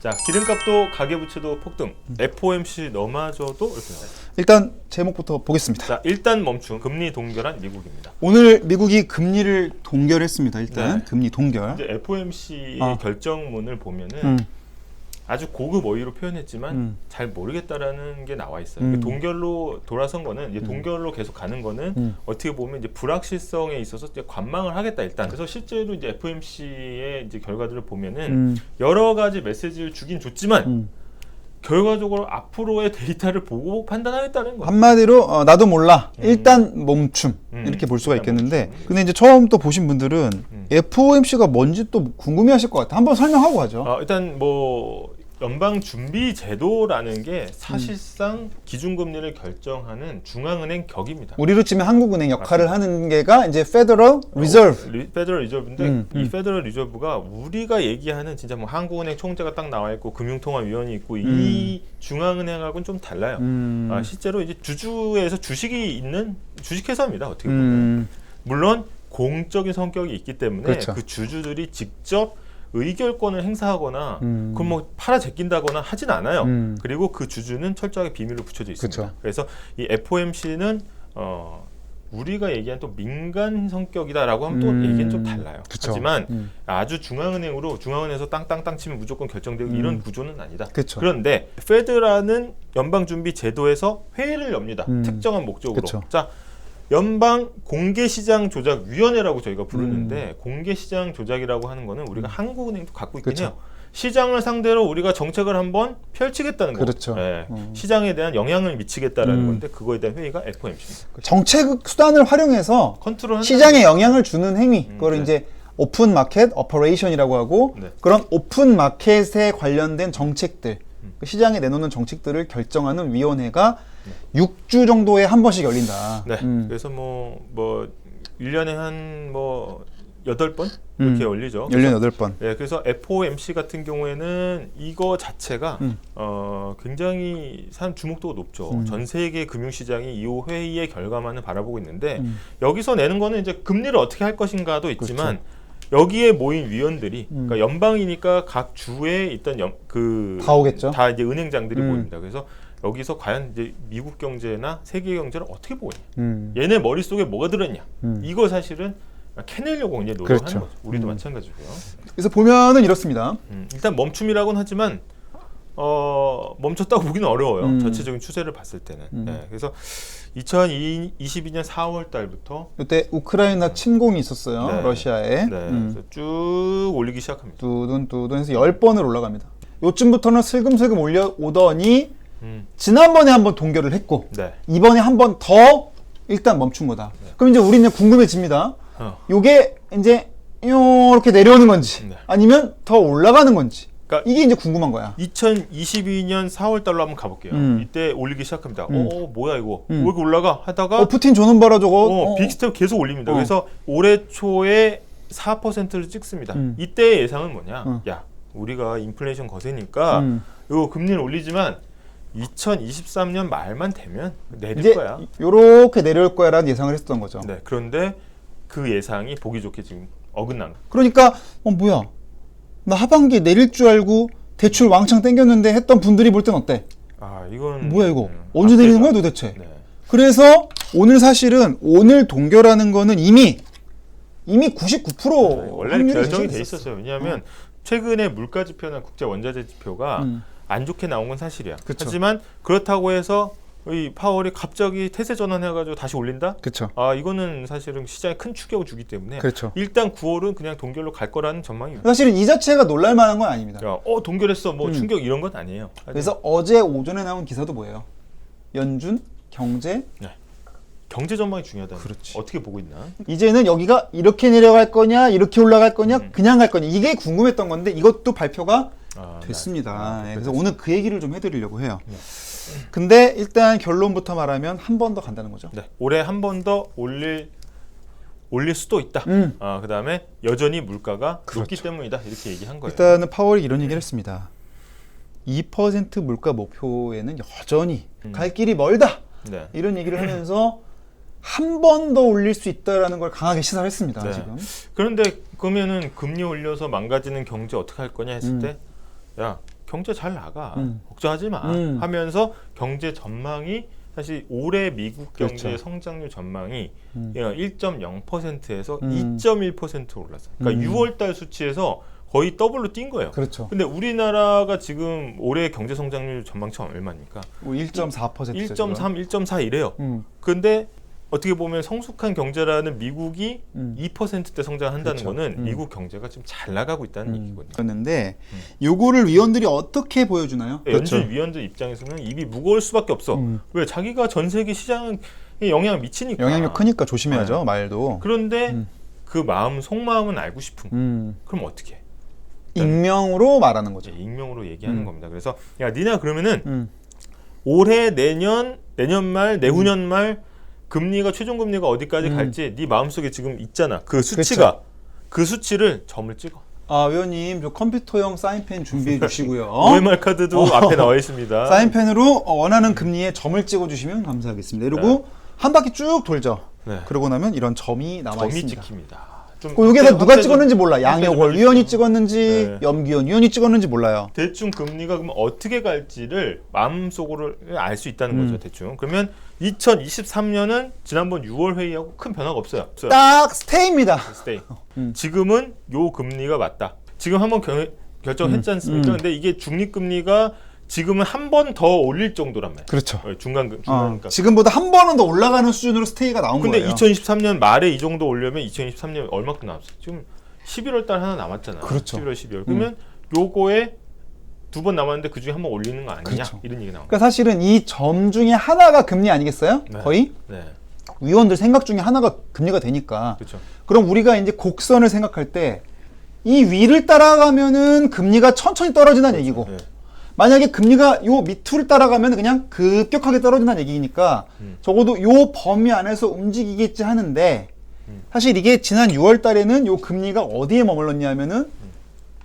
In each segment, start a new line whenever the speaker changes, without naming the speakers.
자 기름값도 가계부채도 폭등, FOMC 넘어져도 이렇게 나와요.
일단 제목부터 보겠습니다.
자 일단 멈춘 금리 동결한 미국입니다.
오늘 미국이 금리를 동결했습니다. 일단
네.
금리 동결.
이제 FOMC의
아.
결정문을 보면은
음,
아주 고급 어휘로 표현했지만
음.
잘 모르겠다라는 게 나와 있어요.
음.
그 동결로 돌아선 거는 이제 동결로 계속 가는 거는
음.
어떻게 보면 이제 불확실성에 있어서 이제 관망을 하겠다 일단. 그래서 실제로 이제 FOMC의 이제 결과들을 보면은
음,
여러 가지 메시지를 주긴 줬지만
음.
결과적으로 앞으로의 데이터를 보고 판단하겠다는 거예요.
한마디로 어, 나도 몰라.
음.
일단 멈춤
음,
이렇게 볼 수가 있겠는데,
멈춤.
근데 이제 처음 또 보신 분들은
음.
FOMC가 뭔지 또 궁금해하실 것 같아. 한번 설명하고 가죠.
어, 일단 뭐 연방 준비 제도라는 게 사실상 기준금리를 결정하는 중앙은행 격입니다.
우리로 치면 한국은행 역할을 하는 게가 이제 Federal Reserve.
리, 페더럴 리저브인데
음,
이
음.
페더럴 리저브가 우리가 얘기하는 진짜 뭐 한국은행 총재가 딱 나와 있고 금융통화위원이 있고
음.
이 중앙은행하고는 좀 달라요.
음,
아, 실제로 이제 주주에서 주식이 있는 주식회사입니다. 어떻게 보면
음,
물론 공적인 성격이 있기 때문에
그렇죠.
그 주주들이 직접 의결권을 행사하거나
음.
그럼 뭐 팔아 제낀다거나 하진 않아요.
음.
그리고 그 주주는 철저하게 비밀로 붙여져 있습니다.
그쵸.
그래서 이 FOMC는 어 우리가 얘기한 또 민간 성격이다라고 하면 또
음.
얘기는 좀 달라요.
그쵸.
하지만
음.
아주 중앙은행으로 중앙은행에서 땅땅땅 치면 무조건 결정되고
음.
이런 구조는 아니다.
그쵸.
그런데 페드라는 연방준비 제도에서 회의를 엽니다.
음.
특정한 목적으로.
그쵸.
자, 연방 공개시장 조작 위원회라고 저희가
음.
부르는데 공개시장 조작이라고 하는 거는 우리가 한국은행도 갖고 있긴
그쵸.
해요. 시장을 상대로 우리가 정책을 한번 펼치겠다는 거.
그렇죠.
예.
음.
시장에 대한 영향을 미치겠다라는
음.
건데 그거에 대한 회의가 FOMC입니다.
정책 수단을 활용해서
컨트롤
시장에 영향을 주는 행위.
음,
그걸
네.
이제 오픈 마켓 오퍼레이션이라고 하고
네.
그런 오픈 마켓에 관련된 정책들,
음.
그 시장에 내놓는 정책들을 결정하는 위원회가 6주 정도에 한 번씩 열린다.
네.
음.
그래서 뭐뭐 1년에 한 뭐 여덟 번 이렇게
음.
열리죠.
열린 여덟 번.
네, 그래서 FOMC 같은 경우에는 이거 자체가
음.
어, 굉장히 사람 주목도가 높죠.
음.
전 세계 금융시장이 이 회의의 결과만을 바라보고 있는데
음.
여기서 내는 거는 이제 금리를 어떻게 할 것인가도 있지만 여기에 모인 위원들이
그렇죠. 음.
그러니까 연방이니까 각 주에 있던 연, 그
다 오겠죠.
다 이제 은행장들이
음.
모입니다. 그래서 여기서 과연 이제 미국 경제나 세계 경제를 어떻게 보냐,
음.
얘네 머릿속에 뭐가 들었냐,
음.
이거 사실은 캐내려고 이제 노력하는
그렇죠.
거죠. 우리도
음.
마찬가지고요.
그래서 보면은 이렇습니다.
음, 일단 멈춤이라고는 하지만 어, 멈췄다고 보기는 어려워요.
음.
전체적인 추세를 봤을 때는.
음.
네, 그래서 2022년 4월 달부터
이때 우크라이나 침공이 있었어요.
네.
러시아에.
네,
음.
그래서 쭉 올리기 시작합니다.
두둔 두둔 해서 10번을 올라갑니다. 요쯤부터는 슬금슬금 올려오더니
음,
지난번에 한번 동결을 했고
네.
이번에 한 번 더 일단 멈춘 거다. 그럼 이제 우리는 궁금해집니다.
어,
요게 이제 이렇게 내려오는 건지
네.
아니면 더 올라가는 건지
그러니까
이게 이제 궁금한 거야.
2022년 4월 달로 한번 가볼게요.
음.
이때 올리기 시작합니다.
음.
어, 뭐야 이거?
음.
왜 이렇게 올라가? 하다가
어 푸틴 조는 봐라 저거.
어,
어,
빅스텝 계속 올립니다.
어.
그래서 올해 초에 4%를 찍습니다.
음.
이때의 예상은 뭐냐?
어.
야, 우리가 인플레이션 거세니까
음.
요 금리를 올리지만 2023년 말만 되면 내릴
이제
거야.
요렇게 내려올 거야라는 예상을 했었던 거죠.
네. 그런데 그 예상이 보기 좋게 지금 어긋난 거.
그러니까 어 뭐야? 나 하반기 내릴 줄 알고 대출 왕창 땡겼는데 했던 분들이 볼 땐 어때?
아, 이건
뭐야 이거?
음,
언제 내리는 거야 도대체?
네.
그래서 오늘 사실은 오늘 동결하는 거는 이미 이미 99%
원래
확률이
결정이
돼 있었어.
있었어요. 왜냐하면 최근에 물가 지표나 국제 원자재 지표가
음.
안 좋게 나온 건 사실이야.
그쵸.
하지만 그렇다고 해서 이 파월이 갑자기 태세 전환해가지고 다시 올린다?
그렇죠.
아 이거는 사실은 시장에 큰 충격을 주기 때문에
그렇죠.
일단 9월은 그냥 동결로 갈 거라는 전망입니다.
사실은 이 자체가 놀랄 만한 건 아닙니다.
야, 어 동결했어, 뭐
음.
충격 이런 건 아니에요.
그래서 어제 오전에 나온 기사도 뭐예요? 연준 경제
경제 전망이 중요하다.
그렇지.
어떻게 보고 있나?
이제는 여기가 이렇게 내려갈 거냐 이렇게 올라갈 거냐
음.
그냥 갈 거냐 이게 궁금했던 건데 이것도 발표가
아,
됐습니다.
아,
예, 그래서
됐습니다.
오늘 그 얘기를 좀 해드리려고 해요.
네.
근데 일단 결론부터 말하면 한 번 더 간다는 거죠.
네, 올해 한 번 더 올릴 올릴 수도 있다.
음.
아 그다음에 여전히 물가가 높기
그렇죠.
때문이다 이렇게 얘기한 거예요.
일단은 파월이 이런 얘기를 했습니다. 2% 물가 목표에는 여전히
음.
갈 길이 멀다.
네.
이런 얘기를 하면서 한 번 더 올릴 수 있다라는 걸 강하게 시사했습니다.
네.
지금.
그런데 그러면은 금리 올려서 망가지는 경제 어떻게 할 거냐 했을
음.
때, 야 경제 잘 나가
음.
걱정하지 마
음.
하면서 경제 전망이 사실 올해 미국 경제
그렇죠.
성장률 전망이
음.
1.0%에서
음.
2.1% 올랐어. 그러니까
음.
6월달 수치에서 거의 더블로 뛴 거예요.
그렇죠.
근데 우리나라가 지금 올해 경제 성장률 전망치 얼마입니까?
1.4%
1.3, 1.4 이래요.
음.
근데 어떻게 보면 성숙한 경제라는 미국이
음.
2%대 성장한다는
그렇죠.
거는
음.
미국 경제가 지금 잘 나가고 있다는 얘기거든요.
였는데
음.
요거를 위원들이 어떻게 보여주나요?
연준 위원들 입장에서는 입이 무거울 수밖에 없어.
그렇죠. 음.
왜 자기가 전 세계 시장에 영향을 미치니까.
영향력 크니까 조심해야죠
네.
말도.
그런데
음.
그 마음 속마음은 알고 싶은. 거.
음.
그럼 어떻게? 해?
익명으로 말하는 거죠.
이제 익명으로 얘기하는
음.
겁니다. 그래서 야 니나 그러면은
음.
올해 내년 내년 말 내후년 말 금리가 최종 금리가 어디까지
음.
갈지 네 마음속에 지금 있잖아. 그 수치가 그 수치를 점을 찍어.
아 위원님 저 컴퓨터용 사인펜 준비해 주시고요.
OMR 카드도
어.
앞에 나와 있습니다.
사인펜으로 원하는 금리에 점을 찍어 주시면 감사하겠습니다. 그리고 한 바퀴 쭉 돌죠.
네.
그러고 나면 이런 점이 나와
점이
있습니다.
찍힙니다.
좀그 여기서 누가 찍었는지 몰라.
해주세요.
위원이 찍었는지
네.
염기현 위원이 찍었는지 몰라요.
대충 금리가 그럼 어떻게 갈지를 마음속으로 알 수 있다는
음.
거죠. 대충. 그러면 2023년은 지난번 6월 회의하고 큰 변화가 없어요. 없어요.
딱 스테이입니다.
스테이.
음.
지금은 요 금리가 맞다. 지금 한번 결- 결정했지
음,
않습니까?
음.
근데 이게 중립 금리가 지금은 한 번 더 올릴 정도란 말이에요.
그렇죠.
어, 중간 금-
어,
중간가.
지금보다 한 번은 더 올라가는 수준으로 스테이가 나온
근데
거예요.
2023년 말에 이 정도 올려면 2023년 얼마큼 남았어? 지금 11월 달 하나 남았잖아.
그렇죠.
11월 12월. 그러면 요거에 두 번 남았는데 그 중에 한 번 올리는 거 아니냐?
그렇죠.
이런 얘기 거예요.
그러니까 사실은 이 점 중에 하나가 금리 아니겠어요?
네.
거의
네.
위원들 생각 중에 하나가 금리가 되니까.
그렇죠.
그럼 우리가 이제 곡선을 생각할 때 이 위를 따라가면은 금리가 천천히 떨어진다는 얘기고
네.
만약에 금리가 요 밑을 따라가면 그냥 급격하게 떨어진다는 얘기니까
음.
적어도 요 범위 안에서 움직이겠지 하는데
음.
사실 이게 지난 6월 달에는 요 금리가 어디에 머물렀냐면은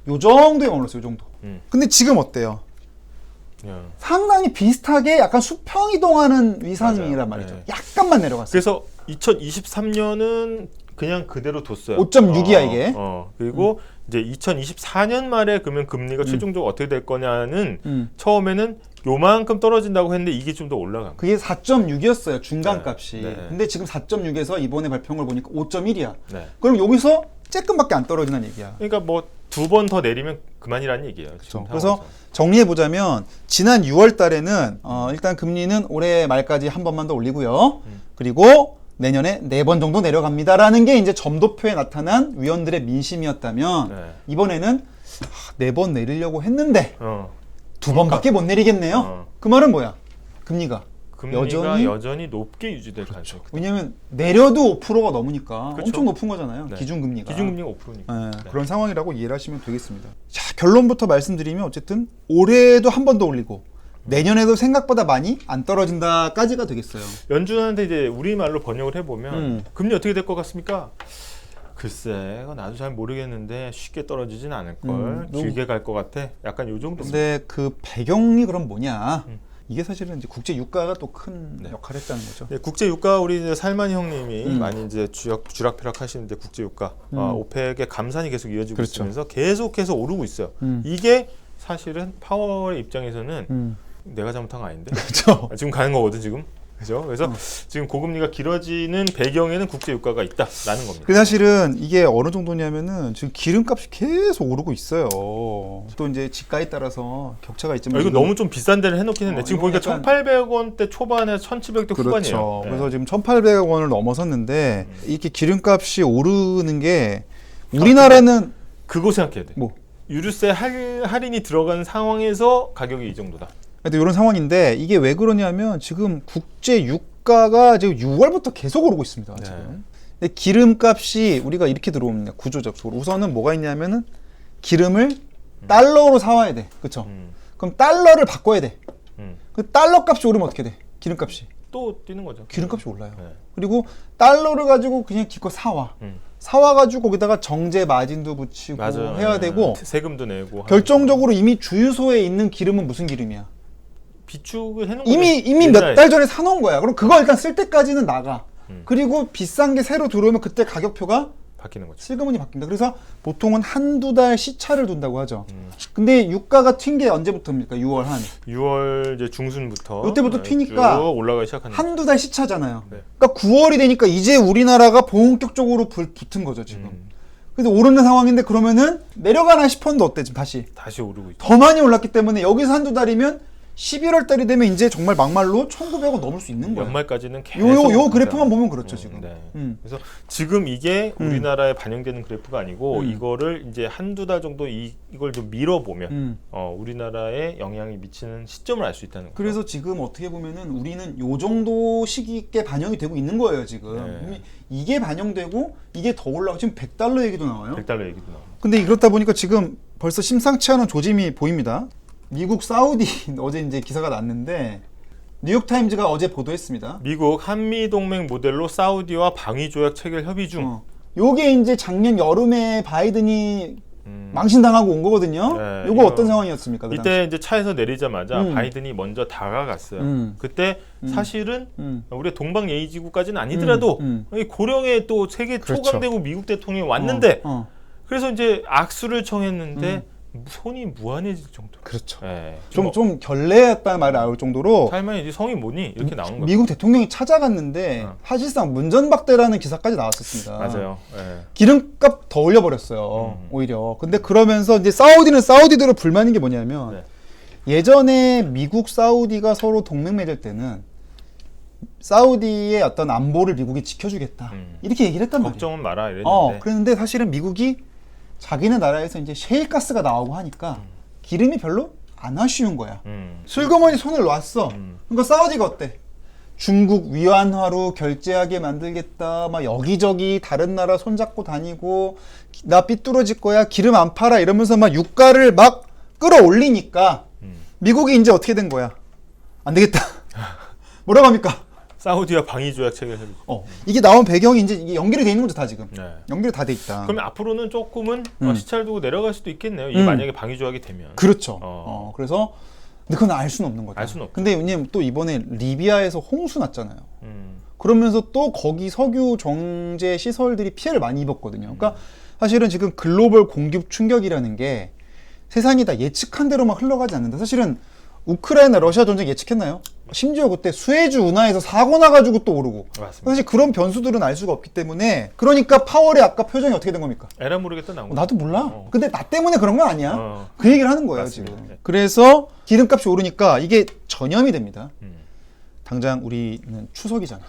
요 정도에 머물렀어요. 요 정도.
음.
근데 지금 어때요?
야.
상당히 비슷하게 약간 수평 이동하는 위상이란
맞아요.
말이죠.
네.
약간만 내려갔어요.
그래서 2023년은 그냥 그대로 뒀어요.
5.6 이야,
어,
이게.
어. 그리고 이제 2024년 말에 그러면 금리가 최종적으로 어떻게 될 거냐는
음.
처음에는 요만큼 떨어진다고 했는데 이게 좀 더 올라간 거예요.
그게 4.6이었어요. 중간
네.
값이.
네.
근데 지금 4.6에서 이번에 발표한 걸 보니까 5.1이야.
네.
그럼 여기서 쬐끔밖에 안 떨어진다는 얘기야.
그러니까 뭐 두 번 더 내리면 그만이라는 얘기예요.
그렇죠. 그래서. 정리해 보자면 지난 6월 달에는 어, 일단 금리는 올해 말까지 한 번만 더 올리고요.
음.
그리고 내년에 네 번 정도 내려갑니다라는 게 이제 점도표에 나타난 위원들의 민심이었다면
네.
이번에는 네 번 내리려고 했는데
어.
두 번밖에 못 내리겠네요.
어.
그 말은 뭐야? 금리가
금리가
여전히-
여전히, 높게 유지될 가능성이 크다.
왜냐면 내려도 5%가 넘으니까
그렇죠.
엄청 높은 거잖아요.
네.
기준금리가.
기준금리가 5%니까.
예,
네.
그런 상황이라고 이해를 하시면 되겠습니다. 자, 결론부터 말씀드리면 어쨌든 올해도 한 번 더 올리고 내년에도 생각보다 많이 안 떨어진다까지가 되겠어요.
연준한테 이제 우리말로 번역을 해보면
음.
금리 어떻게 될 것 같습니까? 글쎄, 그건 나도 잘 모르겠는데 쉽게 떨어지진 않을 걸.
음, 너무-
길게 갈 것 같아. 약간 요 정도.
근데 그 배경이 그럼 뭐냐?
음.
이게 사실은 이제 국제 유가가 또 큰
네.
역할을 했다는 거죠.
네, 국제 유가 우리 이제 살만이 형님이
음.
많이 이제 주력 주락펴락 하시는데 국제 유가
음.
어, 오펙의 감산이 계속 이어지고
그렇죠.
있으면서 계속해서 오르고 있어요.
음.
이게 사실은 파월의 입장에서는
음.
내가 잘못한 거 아닌데
그렇죠.
아, 지금 가는 거거든 지금 그죠? 그래서
어.
지금 고금리가 길어지는 배경에는 국제 유가가 있다라는 겁니다.
그 사실은 이게 어느 정도냐면은 지금 기름값이 계속 오르고 있어요. 또 이제 지가에 따라서 격차가 있지만
아, 이거 너무 좀 비싼 데를 해놓긴 했네.
어,
지금 보니까
약간-
1,800원대 초반에 1,700대
그렇죠.
후반이에요. 네.
그래서 지금 1,800원을 넘어섰는데
음.
이렇게 기름값이 오르는 게 우리나라는
그거 생각해야 돼.
뭐
유류세 할, 할인이 들어간 상황에서 가격이 이 정도다.
하여튼 이런 상황인데 이게 왜 그러냐면 지금 국제 유가가 지금 6월부터 계속 오르고 있습니다.
네.
지금. 근데 기름값이 우리가 이렇게 들어옵니다. 구조적으로 우선은 뭐가 있냐면은 기름을 달러로 사와야 돼. 그렇죠?
음,
그럼 달러를 바꿔야 돼.
음.
그 달러 값이 오르면 어떻게 돼? 기름값이.
또 뛰는 거죠.
기름값이 올라요.
네.
그리고 달러를 가지고 그냥 기껏 사와.
음.
사와가지고 거기다가 정제 마진도 붙이고
맞아요.
해야
네.
되고
세금도 내고
결정적으로 이미 주유소에 있는 기름은 무슨 기름이야?
비축을 해놓은
이미
거죠.
이미
옛날에.
몇달 전에 사놓은 거야. 그럼 그거 일단 쓸 때까지는 나가.
음.
그리고 비싼 게 새로 들어오면 그때 가격표가
바뀌는 거죠.
실거문이 바뀐다. 그래서 보통은 한두 달 시차를 둔다고 하죠.
음.
근데 유가가 튄 게 언제부터입니까? 6월 한
6월 이제 중순부터
이때부터
네,
튀니까
쭉 올라가기 시작하는
한두 달 시차잖아요.
네.
그러니까 9월이 되니까 이제 우리나라가 본격적으로 불 붙은 거죠 지금.
음,
그래서 오르는 상황인데 그러면은 내려가나 싶었는데 어때 지금 다시
다시 오르고 있죠.
더 많이 올랐기 때문에 여기서 한두 달이면 11월 달이 되면 이제 정말 막말로 1,900원 넘을 수 있는 거예요.
연말까지는 계속
요요 그래프만 보면 그렇죠
음,
지금.
네.
음.
그래서 지금 이게
음.
우리나라에 반영되는 그래프가 아니고
음.
이거를 이제 한두 달 정도 이, 이걸 좀 밀어보면
음.
어, 우리나라에 영향이 미치는 시점을 알 수 있다는 거죠.
그래서 지금 어떻게 보면은 우리는 요 정도 시기께 반영이 되고 있는 거예요 지금.
네.
이- 이게 반영되고 이게 더 올라가 지금 100달러 얘기도 나와요.
100달러 얘기도 나오고.
근데 그렇다 보니까 지금 벌써 심상치 않은 조짐이 보입니다. 미국 사우디 어제 이제 기사가 났는데 뉴욕 타임즈가 어제 보도했습니다.
미국 한미 동맹 모델로 사우디와 방위 조약 체결 협의 중.
어. 요게 이제 작년 여름에 바이든이
음.
망신당하고 온 거거든요.
네,
요거
이거-
어떤 상황이었습니까? 그 당시?
이때 이제 차에서 내리자마자
음.
바이든이 먼저 다가갔어요.
음.
그때
음.
사실은
음.
우리 동방 예의지구까지는 아니더라도
음,
이 고령의 또 세계
그렇죠.
초강대국 미국 대통령이 왔는데
어, 어.
그래서 이제 악수를 청했는데 손이 무한해질 정도.
그렇죠.
예.
좀
뭐,
좀 결례했다는 말을 나올 정도로
살만이 이제 성이 뭐니 이렇게 나온 거죠.
미국 대통령이 찾아갔는데
어.
사실상 문전박대라는 기사까지 나왔었습니다.
맞아요. 예.
기름값 더 올려버렸어요.
음.
오히려. 근데 그러면서 이제 사우디는 사우디대로 불만인 게 뭐냐면
네.
예전에 미국 사우디가 서로 동맹 맺을 때는 사우디의 어떤 안보를 미국이 지켜주겠다
음.
이렇게 얘기를 했단 말이에요.
걱정은 마라 이랬는데
어, 그랬는데 사실은 미국이 자기네 나라에서 이제 셰일가스가 나오고 하니까 기름이 별로 안 아쉬운 거야.
음.
슬그머니 손을 놨어.
음.
그러니까 사우디가 어때? 중국 위안화로 결제하게 만들겠다. 막 여기저기 다른 나라 손잡고 다니고 나 삐뚤어질 거야. 기름 안 팔아 이러면서 막 유가를 막 끌어올리니까
음.
미국이 이제 어떻게 된 거야? 안 되겠다. 뭐라고 합니까?
사우디와 방위 조약 체결 협의.
어, 이게 나온 배경이 이제 이게 연결이 돼 있는 거죠, 다 지금.
네.
연결이 다 돼 있다.
그러면 앞으로는 조금은 어,
음.
시차를 두고 내려갈 수도 있겠네요. 이게
음.
만약에 방위 조약이 되면.
그렇죠.
어.
어, 그래서 근데 그건 알 수는 없는 거죠.
알 수는 없죠.
근데 왜냐면 또 이번에 리비아에서 홍수 났잖아요.
음.
그러면서 또 거기 석유 정제 시설들이 피해를 많이 입었거든요. 그러니까 사실은 지금 글로벌 공급 충격이라는 게 세상이 다 예측한 대로만 흘러가지 않는다. 사실은 우크라이나 러시아 전쟁 예측했나요? 심지어 그때 수에즈 운하에서 사고 나가지고 또 오르고.
맞습니다.
사실 그런 변수들은 알 수가 없기 때문에 그러니까 파월의 아까 표정이 어떻게 된 겁니까?
에라 모르겠다 나온
어,
거.
나도 몰라.
어.
근데 나 때문에 그런 건 아니야.
어.
그 얘기를 하는 거예요
맞습니다.
지금.
네.
그래서 기름값이 오르니까 이게 전염이 됩니다.
음.
당장 우리는 추석이잖아.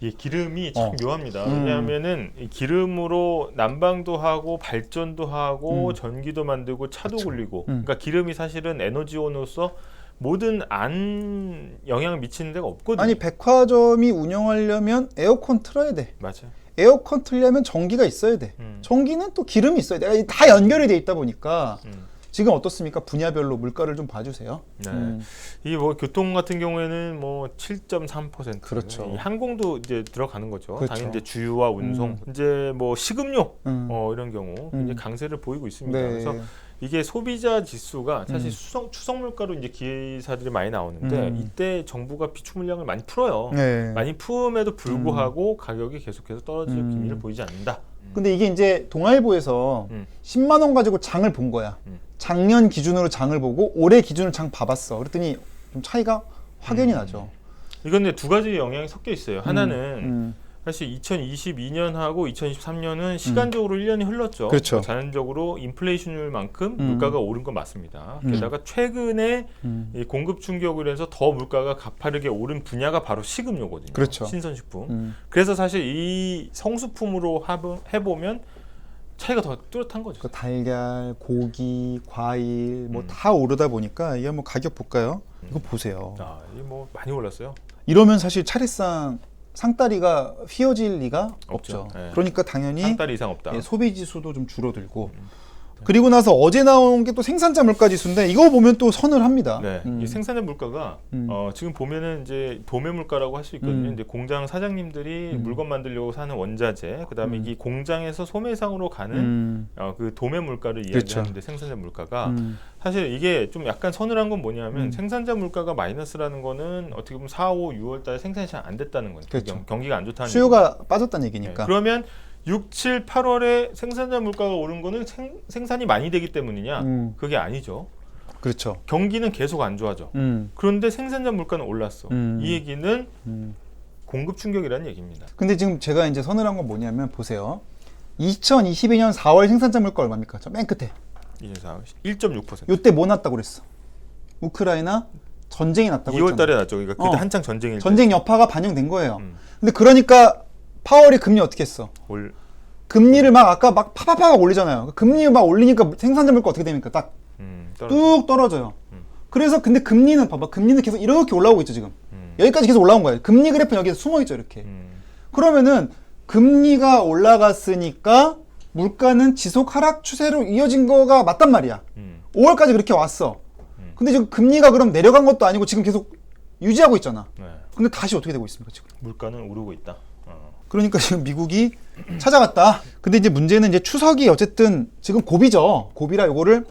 이 기름이 참
어.
묘합니다.
음.
왜냐하면은 이 기름으로 난방도 하고 발전도 하고
음.
전기도 만들고 차도 굴리고.
음.
그러니까 기름이 사실은 에너지원으로서 모든 안 영향을 미치는 데가 없거든요.
아니 백화점이 운영하려면 에어컨 틀어야 돼.
맞아요.
에어컨 틀려면 전기가 있어야 돼.
음.
전기는 또 기름이 있어야 돼. 다 연결이 돼 있다 보니까
음.
지금 어떻습니까? 분야별로 물가를 좀 봐주세요.
네.
음.
이뭐 교통 같은 경우에는 뭐 7.3%
그렇죠.
이 항공도 이제 들어가는 거죠.
그렇죠.
당연히 이제 주유와 운송,
음.
이제 뭐 식음료
음.
어, 이런 경우
음.
이제 강세를 보이고 있습니다.
네.
그래서 이게 소비자 지수가 사실
음.
수성, 추석 물가로 이제 기사들이 많이 나오는데
음.
이때 정부가 비축 물량을 많이 풀어요.
네.
많이 품음에도 불구하고 가격이 계속해서 떨어질
음.
기미를 보이지 않는다.
근데 이게 이제 동아일보에서
음.
10만 원 가지고 장을 본 거야.
음.
작년 기준으로 장을 보고 올해 기준으로 장 봐봤어. 그랬더니 좀 차이가 확연히
음.
나죠.
이건 근데 두 가지 영향이 섞여 있어요. 하나는
음.
사실 2022년하고 2023년은 시간적으로 1년이 흘렀죠.
음. 그렇죠.
자연적으로 인플레이션율만큼
음.
물가가 오른 건 맞습니다.
음.
게다가 최근에
음.
이 공급 충격을 해서 더 물가가 가파르게 오른 분야가 바로 식음료거든요.
그렇죠.
신선식품.
음.
그래서 사실 이 성수품으로 해보면 차이가 더 뚜렷한 거죠.
그 달걀, 고기, 과일 뭐
음.
다 오르다 보니까 이게 한번 가격 볼까요? 이거 보세요.
아, 이뭐 많이 올랐어요.
이러면 사실 차례상 상다리가 휘어질 리가 없죠.
없죠. 네.
그러니까 당연히
한달 이상 없다.
예, 소비 지수도 좀 줄어들고
음.
그리고 나서 어제 나온 게 또 생산자 물가 지수인데 이거 보면 또 선을 합니다.
네,
음.
이 생산자 물가가
음.
어, 지금 보면은 이제 도매 물가라고 할 수 있거든요.
음.
이제 공장 사장님들이
음.
물건 만들려고 사는 원자재, 그다음에
음.
이 공장에서 소매상으로 가는
음.
어, 그 도매 물가를
그렇죠.
이야기하는데 생산자 물가가
음.
사실 이게 좀 약간 서늘한 건 뭐냐면
음.
생산자 물가가 마이너스라는 거는 어떻게 보면 4, 5, 6월 달에 생산이 잘 안 됐다는 거죠.
그렇죠.
경, 경기가 안 좋다는
수요가
얘기죠.
빠졌다는
네,
얘기니까.
그러면 6, 7, 8월에 생산자 물가가 오른 거는 생, 생산이 많이 되기 때문이냐?
음.
그게 아니죠.
그렇죠.
경기는 계속 안 좋아져.
음.
그런데 생산자 물가는 올랐어.
음.
이 얘기는
음.
공급 충격이라는 얘기입니다.
근데 지금 제가 이제 서늘한 건 뭐냐면 보세요. 2022년 4월 생산자 물가 얼마입니까? 저 맨 끝에.
이제사 1.6%.
요때 뭐 났다고 그랬어? 우크라이나 전쟁이 났다고
2월
했잖아.
달에 났죠. 그러니까 그때
어.
한창 전쟁일
전쟁 여파가 반영된 거예요.
음.
근데 그러니까 파월이 금리 어떻게 했어?
때올
금리를 막 아까 막 파파파가 올리잖아요. 금리 막 올리니까 생산자 물가 어떻게 됩니까? 딱
음, 떨어져.
뚝 떨어져요.
음.
그래서 근데 금리는 봐봐. 금리는 계속 이렇게 올라오고 있죠, 지금.
음.
여기까지 계속 올라온 거예요. 금리 그래프는 여기서 숨어 있죠, 이렇게.
음.
그러면은 금리가 올라갔으니까 물가는 지속 하락 추세로 이어진 거가 맞단 말이야.
음.
5월까지 그렇게 왔어.
음.
근데 지금 금리가 그럼 내려간 것도 아니고 지금 계속 유지하고 있잖아.
네.
근데 다시 어떻게 되고 있습니까, 지금?
물가는 오르고 있다. 어.
그러니까 지금 미국이 찾아갔다. 근데 이제 문제는 이제 추석이 어쨌든 지금 고비죠. 고비라 요거를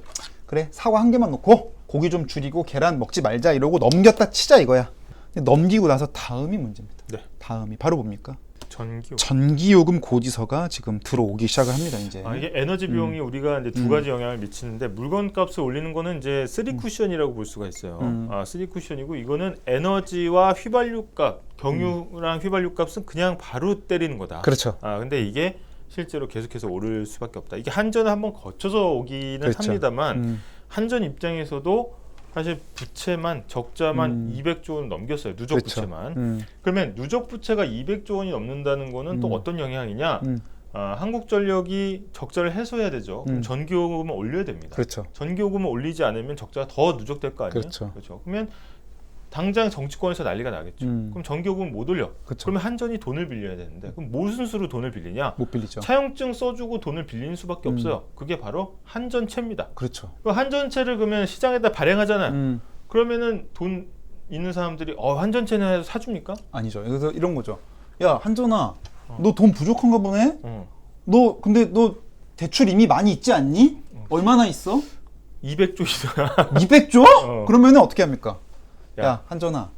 그래 사과 한 개만 놓고 고기 좀 줄이고 계란 먹지 말자 이러고 넘겼다 치자 이거야. 넘기고 나서 다음이 문제입니다.
네.
다음이 바로 뭡니까?
전기.
전기요금 고지서가 지금 들어오기 시작을 합니다. 이제.
아, 이게 에너지 비용이 우리가 이제 두
음.
가지 영향을 미치는데 물건 값을 올리는 거는 이제 쓰리 쿠션이라고 볼 수가 있어요.
음.
아, 쓰리 쿠션이고 이거는 에너지와 휘발유 값, 경유랑 휘발유 값은 그냥 바로 때리는 거다.
그렇죠.
아, 근데 이게 실제로 계속해서 오를 수밖에 없다. 이게 한전을 한번 거쳐서 오기는
그렇죠.
합니다만
음.
한전 입장에서도 사실 부채만 적자만
음.
200조 원 넘겼어요. 누적
그렇죠.
부채만.
음.
그러면 누적 부채가 200조 원이 넘는다는 거는 또
음.
어떤 영향이냐?
음.
아, 한국전력이 적자를 해소해야 되죠.
음.
전기요금을 올려야 됩니다.
그렇죠.
전기요금을 올리지 않으면 적자가 더 누적될 거 아니에요?
그렇죠.
그러면 당장 정치권에서 난리가 나겠죠.
음.
그럼 전기요금 못 올려.
그렇죠.
그러면 한전이 돈을 빌려야 되는데 그럼 무슨 수로 돈을 빌리냐?
못 빌리죠.
차용증 써주고 돈을 빌리는 수밖에
음.
없어요. 그게 바로 한전채입니다.
그렇죠.
그 한전채를 그러면 시장에다 발행하잖아요.
음.
그러면은 돈 있는 사람들이 어 한전채나 해서 사줍니까?
아니죠. 그래서 이런 거죠. 야 한전아,
어.
너돈 부족한가 보네.
어.
너 근데 너 대출 이미 많이 있지 않니? 얼마나 있어?
200조 있어야.
200조?
어.
그러면은 어떻게 합니까? 야,
야.
한전아,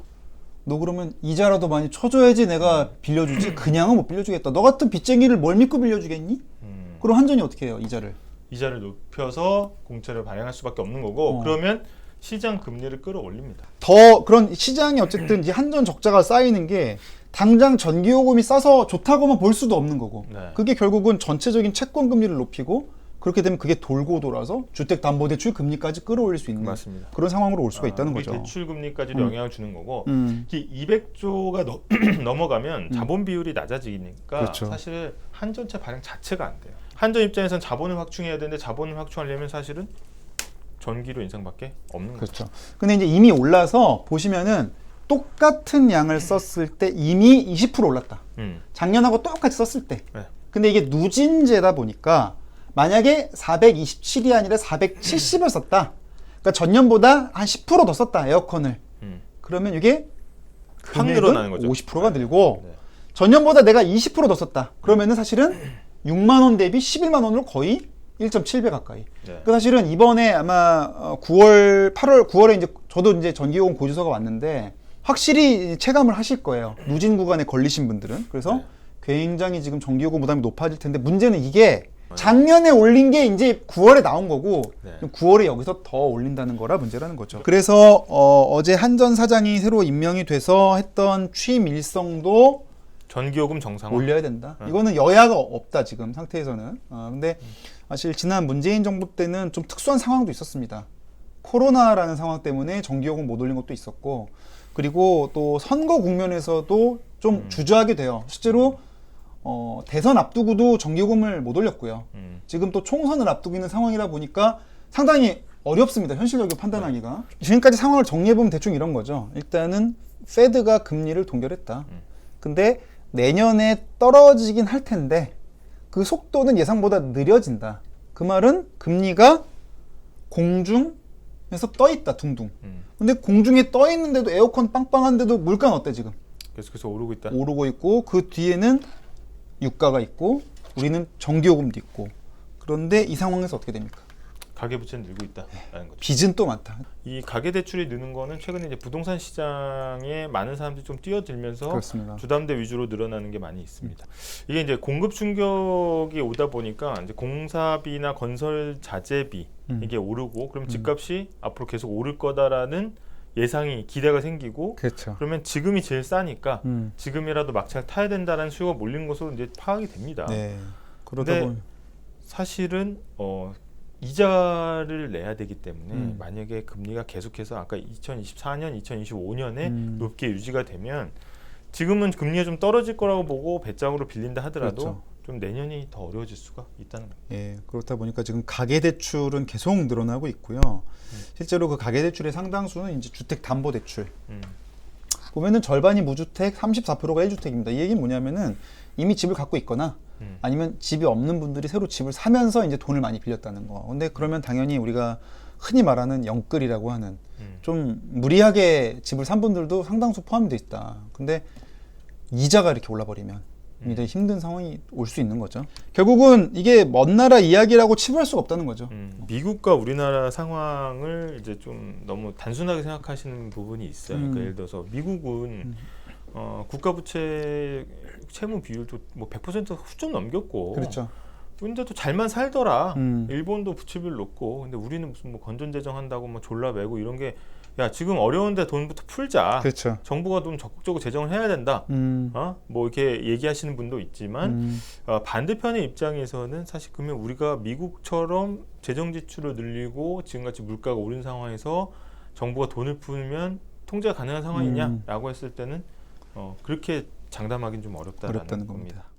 너 그러면 이자라도 많이 쳐줘야지 내가 빌려주지. 그냥은 못 빌려주겠다. 너 같은 빚쟁이를 뭘 믿고 빌려주겠니?
음.
그럼 한전이 어떻게 해요? 이자를?
이자를 높여서 공채를 발행할 수밖에 없는 거고
어.
그러면 시장 금리를 끌어올립니다.
더 그런 시장이 어쨌든 이제 한전 적자가 쌓이는 게 당장 전기요금이 싸서 좋다고만 볼 수도 없는 거고
네.
그게 결국은 전체적인 채권 금리를 높이고 그렇게 되면 그게 돌고 돌아서 주택담보대출 금리까지 끌어올릴 수 있는
맞습니다.
그런 상황으로 올 수가
아,
있다는 거죠.
대출 금리까지도
음.
영향을 주는 거고
음.
이 200조가 넘어가면 자본 비율이 낮아지니까
그렇죠.
사실 한전채 발행 자체가 안 돼요. 한전 입장에선 자본을 확충해야 되는데 자본을 확충하려면 사실은 전기료 인상밖에 없는 거죠.
그렇죠. 근데 이제 이미 올라서 보시면은 똑같은 양을 썼을 때 이미 20% 올랐다.
음.
작년하고 똑같이 썼을 때.
네.
근데 이게 누진제다 보니까 만약에 427이 아니라 470을 썼다. 그러니까 전년보다 한 10%더 썼다. 에어컨을.
음.
그러면 이게
확 늘어나는 거죠.
50%가 늘고
네.
전년보다 내가 20%더 썼다. 그러면은 사실은 6만 원 대비 11만 원으로 거의 1.7배 가까이.
네.
그 사실은 이번에 아마 어, 9월, 8월, 9월에 이제 저도 이제 전기요금 고지서가 왔는데 확실히 체감을 하실 거예요. 누진 구간에 걸리신 분들은. 그래서
네.
굉장히 지금 전기요금 부담이 높아질 텐데 문제는 이게 작년에 올린 게 이제 9월에 나온 거고
네.
9월에 여기서 더 올린다는 거라 문제라는 거죠. 그래서 어, 제 한전 사장이 새로 임명이 돼서 했던 취임 일성도
전기요금 정상화.
올려야 된다.
네.
이거는 여야가 없다 지금 상태에서는. 아, 근데 사실 지난 문재인 정부 때는 좀 특수한 상황도 있었습니다. 코로나라는 상황 때문에 전기요금 못 올린 것도 있었고, 그리고 또 선거 국면에서도 좀
음.
주저하게 돼요. 실제로 어, 대선 앞두고도 전기요금을 못 올렸고요.
음.
지금 또 총선을 앞두고 있는 상황이다 보니까 상당히 어렵습니다. 현실적으로 판단하기가. 지금까지 상황을 정리해보면 대충 이런 거죠. 일단은 페드가 금리를 동결했다.
음.
근데 내년에 떨어지긴 할 텐데 그 속도는 예상보다 느려진다. 그 말은 금리가 공중에서 떠 있다, 둥둥.
음.
근데 공중에 떠 있는데도 에어컨 빵빵한데도 물가는 어때 지금?
계속해서 오르고 있다.
오르고 있고 그 뒤에는 유가가 있고 우리는 전기요금도 있고 그런데 이 상황에서 어떻게 됩니까?
가계 부채는 늘고 있다라는 거죠.
빚은 또 많다.
이 가계 대출이 느는 거는 최근에 이제 부동산 시장에 많은 사람들이 좀 뛰어들면서
그렇습니다.
주담대 위주로 늘어나는 게 많이 있습니다. 이게 이제 공급 충격이 오다 보니까 이제 공사비나 건설 자재비
음.
이게 오르고 그럼 집값이 앞으로 계속 오를 거다라는 예상이 기대가 생기고
그렇죠.
그러면 지금이 제일 싸니까
음.
지금이라도 막차 타야 된다는 수요가 몰린 것으로 이제 파악이 됩니다.
네. 보니
사실은 어 이자를 내야 되기 때문에
음.
만약에 금리가 계속해서 아까 2024년, 2025년에
음.
높게 유지가 되면 지금은 금리가 좀 떨어질 거라고 보고 배짱으로 빌린다 하더라도
그렇죠.
좀 내년이 더 어려워질 수가 있다는 겁니다.
예, 그렇다 보니까 지금 가계 대출은 계속 늘어나고 있고요. 실제로 그 가계 대출의 상당수는 이제 주택 담보 대출.
음.
보면은 절반이 무주택, 34%가 1주택입니다. 이 얘기는 뭐냐면은 이미 집을 갖고 있거나
음.
아니면 집이 없는 분들이 새로 집을 사면서 이제 돈을 많이 빌렸다는 거. 근데 그러면 당연히 우리가 흔히 말하는 영끌이라고 하는
음.
좀 무리하게 집을 산 분들도 상당수 포함이 돼 있다. 근데 이자가 이렇게 올라버리면 굉장히 힘든 상황이 올 수 있는 거죠. 결국은 이게 먼 나라 이야기라고 치부할 수가 없다는 거죠.
음, 미국과 우리나라 상황을 이제 좀 너무 단순하게 생각하시는 부분이 있어요. 그러니까
음.
예를 들어서 미국은 어, 국가 부채 채무 비율도 뭐 100% 훌쩍 넘겼고
그렇죠.
근데도 잘만 살더라.
음.
일본도 부채비율 높고 근데 우리는 무슨 뭐 건전 재정한다고 뭐 졸라 매고 이런 게 야 지금 어려운데 돈부터 풀자.
그렇죠.
정부가 좀 적극적으로 재정을 해야 된다.
음.
어? 뭐 이렇게 얘기하시는 분도 있지만
음.
어, 반대편의 입장에서는 사실 그러면 우리가 미국처럼 재정 지출을 늘리고 지금같이 물가가 오른 상황에서 정부가 돈을 풀면 통제가 가능한 상황이냐라고 했을 때는 어, 그렇게 장담하기는 좀 어렵다라는
어렵다는
겁니다.
겁니다.